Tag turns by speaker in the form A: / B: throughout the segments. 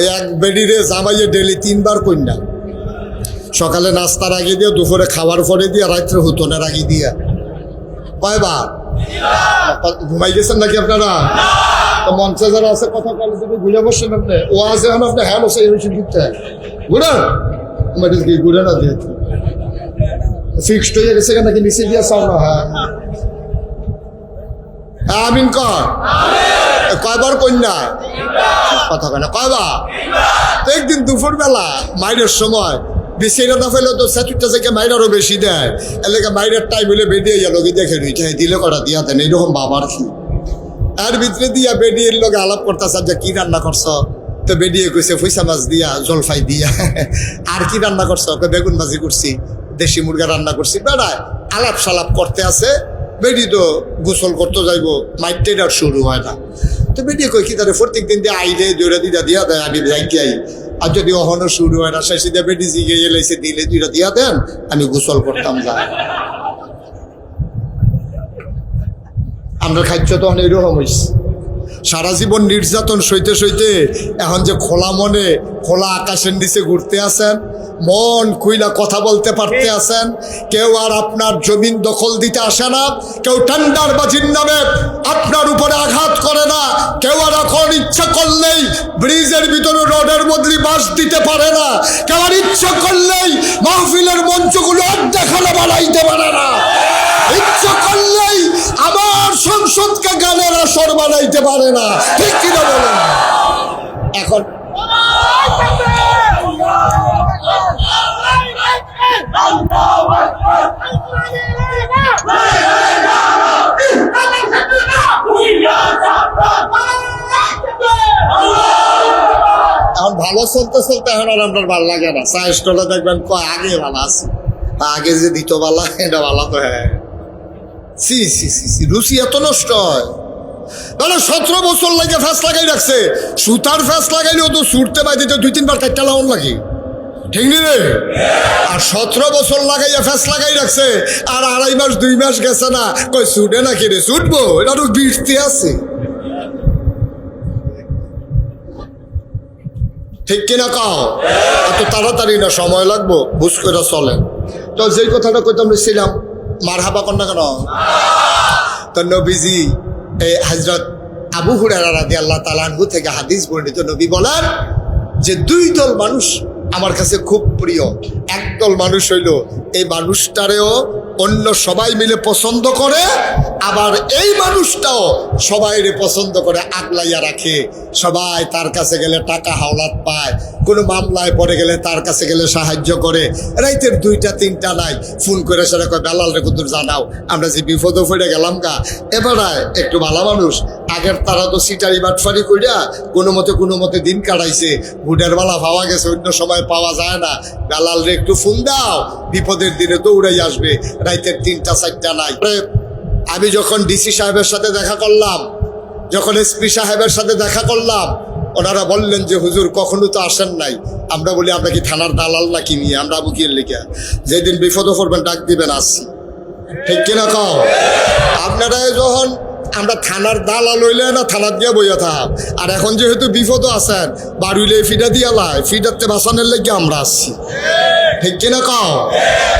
A: এই এক বেডিরে জামাইয়ে ডেলি তিনবার কন্যা সকালে নাস্তার আগে দিয়ে দুপুরে খাওয়ার পরে দিয়ে রাত্রে হুতনের আগে দিয়ে। কয়বার? ঘুমাই গেছেন নাকি আপনারা? মঞ্চে যারা আছে কথা বলে তুমি ঘুরে বসছেন আপনি। ও আছে এখন আপনি হ্যাঁ বসে এই ঘুরতে। ঘুরেন? মানে কি ঘুরে না দিয়ে। ফিক্সড হয়ে গেছে নাকি? নিচে দিয়ে চাও না? হ্যাঁ। হ্যাঁ, আমিন কর। কয়বার কন্যা কথা কয় না একদিন দুপুর বেলা মাইরের সময় বিছাইনা না ফেলে তো স্যাচুরটা থেকে মাইরারও বেশি দেয়। এলাকা মাইরের টাইম হলে বেরিয়ে গেল কি দেখে রইছে দিলে কটা দিয়া দেন, এইরকম বাবার কি? আর ভিতরে দিয়া বেডিয়ের লোক আলাপ করতেছে যে কি রান্না করছ? তো বেডিয়ে কইছে পয়সা মাছ দিয়া, জলফাই দিয়া। আর কি রান্না করছ? কই বেগুন ভাজি করছি, দেশি মুরগা রান্না করছি। বেড়ায় আলাপ সালাপ করতে আছে, বেডি তো গোসল করতে যাইব মাইটের আর শুরু হয় না। তো বেডিয়ে কই কি তারে প্রত্যেক দিন দিয়ে আইলে জোরে দিদা দিয়া দেয়, আমি যাইতে আই। আর যদি অহনো শুরু হয় না, শেষে দিয়ে বেডি জিগে এলাইছে, দিলে দুইটা দিয়া দেন, আমি গোসল করতাম যা। আমরা খাদ্য তো অনেক এরকম হইস। সারা জীবন নির্যাতন সইতে সইতে এখন যে খোলা মনে, খোলা আকাশের নিচে ঘুরতে আছেন মন খুইলা কথা বলতে পারতে আছেন। কেউ আর আপনার জমিন দখল দিতে আসে না। কেউ টেন্ডার বাজির নামে আপনার উপরে আঘাত করে না। কেউ আর এখন ইচ্ছা করলেই ব্রিজের ভিতরে রোডের মধ্যে বাস দিতে পারে না। কেউ আর ইচ্ছা করলেই মাহফিলের মঞ্চগুলো আর দেখানো বানাইতে পারে না। ইচ্ছা করলেই আমার সংসদকে গানের আসর বানাইতে পারে না। ঠিক কিনা বলেন? এখন এখন ভালো চলতে চলতে এখন আর আপনার ভালো লাগে না। চা স্টলে দেখবেন কয়, আগে ভালো আছে। আগে যে দিত ভালো এটা ভালো তো হ্যাঁ। সি সি সি সি রুচি এত নষ্ট হয়। তাহলে সতেরো বছর লাগে ফ্যাস লাগাই রাখছে। সুতার ফ্যাস লাগাইলেও তো বাই দিতে দুই তিনবার কাটটা লাউন লাগে। ঠিক নি রে? আর সতেরো বছর লাগাইয়া ফ্যাস লাগাই রাখছে, আর আড়াই মাস, দুই মাস গেছে না, কই সুটে নাকি রে? সুটবো এটা তো বৃষ্টি আছে। ঠিক কিনা কাও? এত তাড়াতাড়ি না, সময় লাগবো, বুঝ করে চলে। তো যেই কথাটা কইতাম ছিলাম মার হাবা কন্যা কেন? তো নবীজি এই হজরত আবু হুরারা রাদি আল্লাহ তালানহু থেকে হাদিস বর্ণিত নবী বলেন যে দুই দল মানুষ আমার কাছে খুব প্রিয়। একদল মানুষ হইল, এই মানুষটারেও অন্য সবাই মিলে পছন্দ করে, আবার এই মানুষটাও সবাইরে পছন্দ করে আগলাইয়া রাখে। সবাই তার কাছে গেলে টাকা হাওলাত পায়, কোনো মামলায় পড়ে গেলে তার কাছে গেলে সাহায্য করে। রাইতের দুইটা, তিনটা নাই, ফোন করে সেটা কয়, বেলাল রে জানাও, আমরা যে বিপদে পড়ে গেলাম গা। এবার একটু ভালো মানুষ আগের তারা তো সিটারি বাটফারি কইরা কোনো মতে কোনো মতে দিন কাটাইছে। ভুডের বেলা পাওয়া গেছে, অন্য সময় পাওয়া যায় না। বেলাল রে একটু ফোন দাও, বিপদের দিনে তো দৌড়াই আসবে। রাইতের তিনটা, চারটা নাই। আমি যখন ডিসি সাহেবের সাথে দেখা করলাম, যখন এসপি সাহেবের সাথে দেখা করলাম, ওনারা বললেন যে, হুজুর, কখনো তো আসেন নাই। আমরা বলি, আমরা কি থানার দালাল নাকি নিয়ে আমরা বুকিয়ে লিখে যেদিন বিপদ করবেন ডাক দিবেন, আসছি। ঠিক কিনা কও? আপনারা যখন আমরা থানার দালাল হইলে না থানার দিয়ে বইয়া থাক আর এখন যেহেতু বিপদও আছেন বাড়িলে ফিডা দিয়া লাই ফিডাতে বাঁচানোর লেগে আমরা আসছি ঠিক কিনা কও?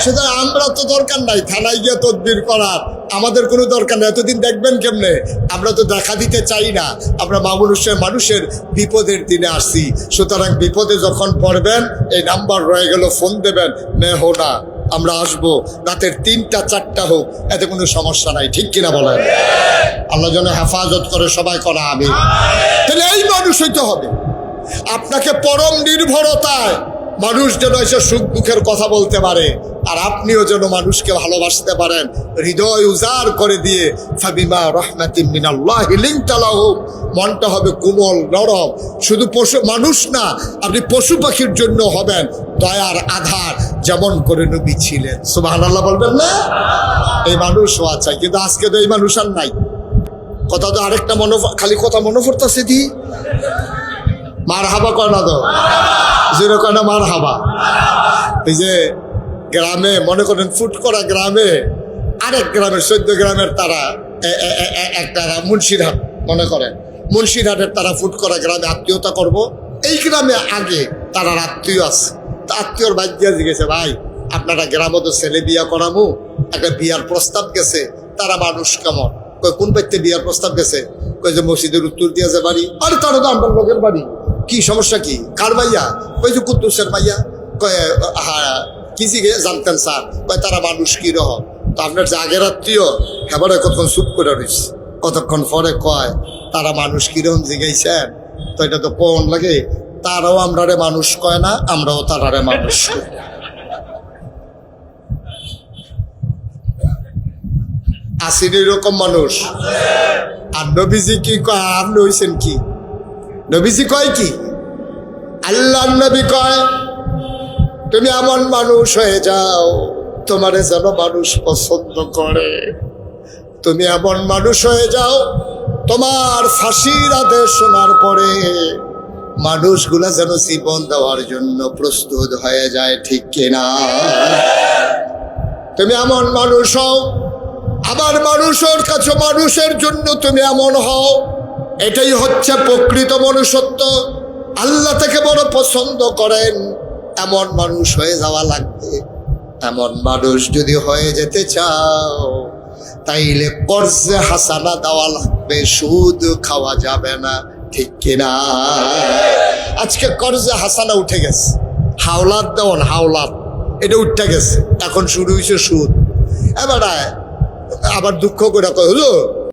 A: সুতরাং আমরা তো দরকার নাই, থানায় গিয়ে তদবির করার। আমাদের কোনো দরকার নেই। এতদিন দেখবেন কেমনে? আমরা তো দেখা দিতে চাই না। আমরা মানুষের মানুষের বিপদের দিনে আসছি। সুতরাং বিপদে যখন পড়বেন, এই নাম্বার রয়ে গেল, ফোন দেবেন মেহো না। আমরা আসব রাতের তিনটা, চারটা হোক, এতে কোনো সমস্যা নাই, ঠিক কিনা বলেন? আল্লাহ যেন হেফাজত করে সবাই করা হবে তাহলে এই মানুষ হইতে হবে। আপনাকে পরম নির্ভরতায় মানুষ যেন এসে সুখ দুঃখের কথা বলতে পারে, আর আপনিও যেন মানুষকে ভালোবাসতে পারেন, হৃদয় উজাড় করে দিয়ে, ফাবিমা রহমাতিম মিনাল্লাহি লিংতালাহু মনটা হবে কোমল, নরম। শুধু পশু, মানুষ না, আপনি পশু পাখির জন্য হবেন দয়ার আধার, যেমন করে নবী ছিলেন। সুবহানাল্লাহ বলবেন না? এই মানুষ হওয়া চাই কিন্তু আজকে তো এই মানুষ আর নাই। কথা তো আরেকটা মনে খালি কথা মনে পড়তেছে দি। মার হাবা কয় না তো? জিরো কয় না মার হাবা এই যে গ্রামে, মনে করেন ফুট করা গ্রামে, আরেক গ্রামের চোদ্দ গ্রামের তারা, এ- এ- এ- এ- একটা মুন্সিরহাট, মনে করেন। মুন্সিরহাটের তারা ফুট করা গ্রামে আত্মীয়তা করব। এই গ্রামে আগে তারা আত্মীয় আছে। তা আত্মীয়র বাজ্যা জিগেছে ভাই, আপনারা গ্রামে তো ছেলে বিয়া করামু, একটা বিয়ার প্রস্তাব গেছে, তারা মানুষ কেমন? কোন ব্যক্তি বিয়ার প্রস্তাব গেছে? কয় যে, মসজিদের উত্তর দিয়েছে বাড়ি। আরে, তারা তো আমার লোকের বাড়ি। কি সমস্যা কি? কার ভাইয়া? কই যে কুদ্দুসের ভাইয়া? কয় হ্যাঁ কি জিগে? জানতেন স্যার। কয়, তারা মানুষ কি রহ? তো আপনার যে আগের আত্মীয় এবারে কতক্ষণ চুপ করে রইস? কতক্ষণ পরে কয়, তারা মানুষ কিরম জিগাইছেন? তো এটা তো কোন লাগে? তারাও আমরারে মানুষ কয় না, আমরাও তারারে মানুষ না। আসেন এরকম মানুষ। আর নবীজি কি কয় আপনি হইছেন কি? নবীজি কয় কি? আল্লাহ নবী কয়, তুমি এমন মানুষ হয়ে যাও, তোমারে যেন মানুষ পছন্দ করে। তুমি এমন মানুষ হয়ে যাও, তোমার ফাঁসির আদেশ শোনার পরে মানুষগুলা যেন জীবন দেওয়ার জন্য প্রস্তুত হয়ে যায়, ঠিক কিনা তুমি এমন মানুষ হও আবার মানুষের কাছে মানুষের জন্য তুমি এমন হও এটাই হচ্ছে প্রকৃত মনুষ্যত্ব। আল্লাহ থেকে বড় পছন্দ করেন। এমন মানুষ হয়ে যাওয়া লাগবে। এমন মানুষ যদি হয়ে যেতে চাও, তাইলে কর্জে হাসানা দেওয়া লাগবে, সুদ খাওয়া যাবে না, ঠিক কিনা? আজকে কর্জে হাসানা উঠে গেছে। হাওলাত দেওয়ান হাওলাত। এটা উঠে গেছে। এখন শুরু হয়েছে সুদ। এবার আবার দুঃখ করে কয় হলো